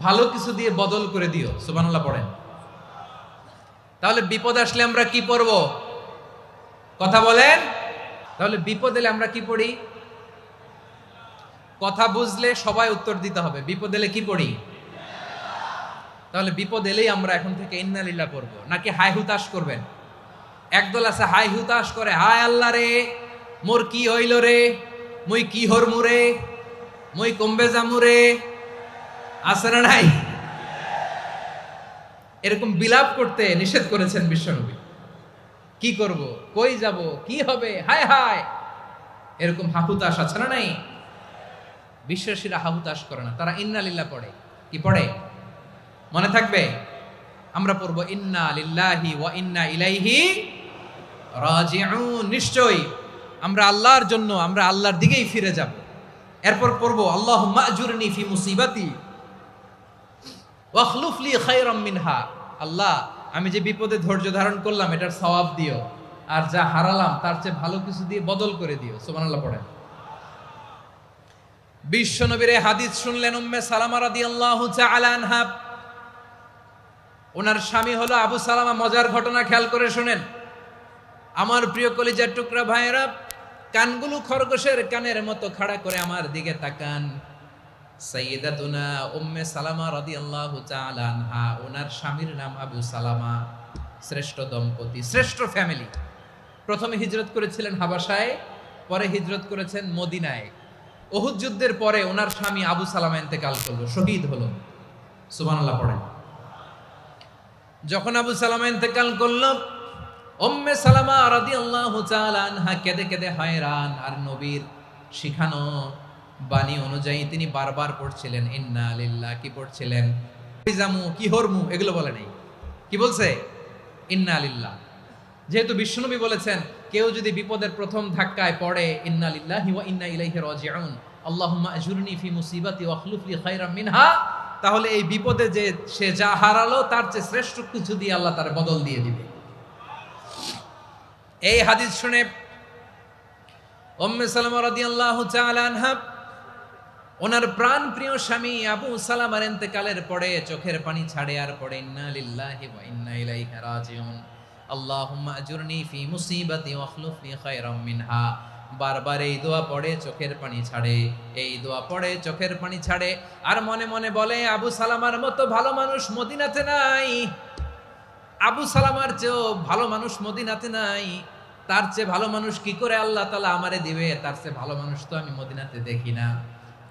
ভালো কিছু দিয়ে বদল করে দিও, সুবহানাল্লাহ পড়েন। তাহলে বিপদ আসলে আমরা কি পড়ব? কথা বলেন। তাহলে বিপদ এলে আমরা কি পড়ি? কথা বুঝলে সবাই উত্তর দিতে হবে। বিপদ এলে কি পড়ি? তাহলে বিপদ এলেই আমরা এখন থেকে ইন্নালিল্লাহ পড়ব। নাকি হাই হুতাশ করবেন? একদল আছে হাই হুতাশ করে, হায় আল্লাহ রে, মোর কি হইল রে? মুই কি হরমু রে? মুই কমবে জামু না নাই? এরকম বিলাপ করতে নিষেধ করেছেন বিশ্বনবী। কি করব? কই যাব? কি হবে? হায় হায়! এরকম হাহুতাস আছে না নাই? বিশ্বাসীরা হাহুতাস করে না। তারা ইন্না ইন্নালিল্লাহ পড়ে। কি পড়ে? মনে থাকবে? আমরা পড়ব, ইন্না লিল্লাহি ওয়া ইন্না ইলাইহি রাজিউন। নিশ্চয়ই আমরা আল্লাহর জন্য, আমরা আল্লাহর দিকেই ফিরে যাব। এরপর পড়ব আল্লাহ মাজুরনি ফি মুসিবাতি। ওয়াখলুফলি খায়রাম মিনহা। আল্লাহ, আমি যে বিপদে ধৈর্য ধারণ করলাম, এটার সওয়াব দিও। আর যা হারালাম, তার চেয়ে ভালো কিছু দিয়ে বদল করে দিও। সুবহানাল্লাহ পড়েন। বিশ্ব নবীর হাদিস শুনলেন উম্মে সালামা রাদিয়াল্লাহু তাআলা আনহা। ওনার স্বামী হলো আবু সালামা, মজার ঘটনা খেয়াল করে শুনেন। আমার প্রিয় কলিজার টুকরা ভাইয়েরা, কানগুলো খরগোশের কানের মতো খাড়া করে আমার দিকে তাকান। সাইয়্যিদাতুনা উম্মে সালামা রাদিয়াল্লাহু তাআলা আনহা ওনার স্বামীর নাম আবু সালামা, শ্রেষ্ঠ দম্পতি, শ্রেষ্ঠ ফ্যামিলি। প্রথমে হিজরত করেছিলেন হাবাসায় পরে হিজরত করেছেন মদিনায়। ওহুদ যুদ্ধের পরে ওনার স্বামী আবু সালামা ইন্তেকাল করল, শহীদ হলো। সুবহানাল্লাহ পড়েন। যখন আবু সালামা ইন্তেকাল করল, উম্মে সালামা রাদিয়াল্লাহু তাআলা আনহা কেঁদে কেঁদে হয়রান, আর নবীর শিখানো বাণী অনুযায়ী তিনি বারবার পড়ছিলেন, ইন্না লিল্লাহ কি পড়ছিলেন? কি হরমু এগুলো বলে নেই। কি বলছে? ইন্না লিল্লাহ যেহেতু বিষ্ণুনবী বলেছেন, কেউ যদি বিপদের প্রথম ধাক্কায় পড়ে, ইন্না লিল্লাহি ওয়া ইন্না ইলাইহি রাজিউন আল্লাহুম্মা আজুরনি ফি মুসিবাতি ওয়া খলুফ লি খায়রাম মিনহা তাহলে এই বিপদে যে সে যা হারালো, তার চেয়ে শ্রেষ্ঠ কিছু দিয়ে আল্লাহ তার বদল দিয়ে দিবে। এই হাদিস শুনে উম্মে সালামা রাদিয়াল্লাহু তাআলা আনহা ওনার প্রাণ প্রিয় স্বামী আবু সালামার ইন্তেকালের পরে চোখের পানি ছাড়ে আর পড়ে, ইন্না লিল্লাহি ওয়া ইন্না ইলাইহি রাজিউন। আল্লাহুম্মা আজুরনি ফি মুসিবাতি ওয়াখলুফ লি খায়রাম মিনহা। বারবার এই দোয়া পড়ে, চোখের পানি ছাড়ে, এই দোয়া পড়ে, চোখের পানি ছাড়ে। আর মনে মনে বলে, আবু সালামার মতো ভালো মানুষ মদিনাতে নাই। আবু সালামার চেয়েও ভালো মানুষ মদিনাতে নাই। তার চেয়ে ভালো মানুষ কি করে আল্লাহ তালা আমারে দিবে? তার চেয়ে ভালো মানুষ তো আমি মদিনাতে দেখি না।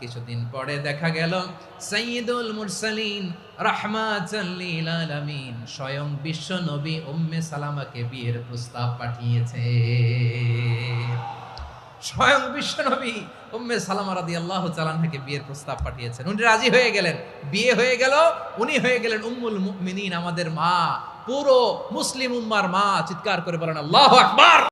কিছুদিন পরে দেখা গেল, সাইয়্যিদুল মুরসালিন আলামিন স্বয়ং বিশ্ব নবী উম্মে সালামাকে বিয়ের প্রস্তাব পাঠিয়েছে। স্বয়ং বিশ্ব নবী উম্মে সালামা রাদিয়াল্লাহু তাআলা থেকে বিয়ের প্রস্তাব পাঠিয়েছেন। উনি রাজি হয়ে গেলেন। বিয়ে হয়ে গেল, উনি হয়ে গেলেন উম্মুল আমাদের মা, পুরো মুসলিম উম্মার মা। চিৎকার করে বলেন, আল্লাহু আকবার!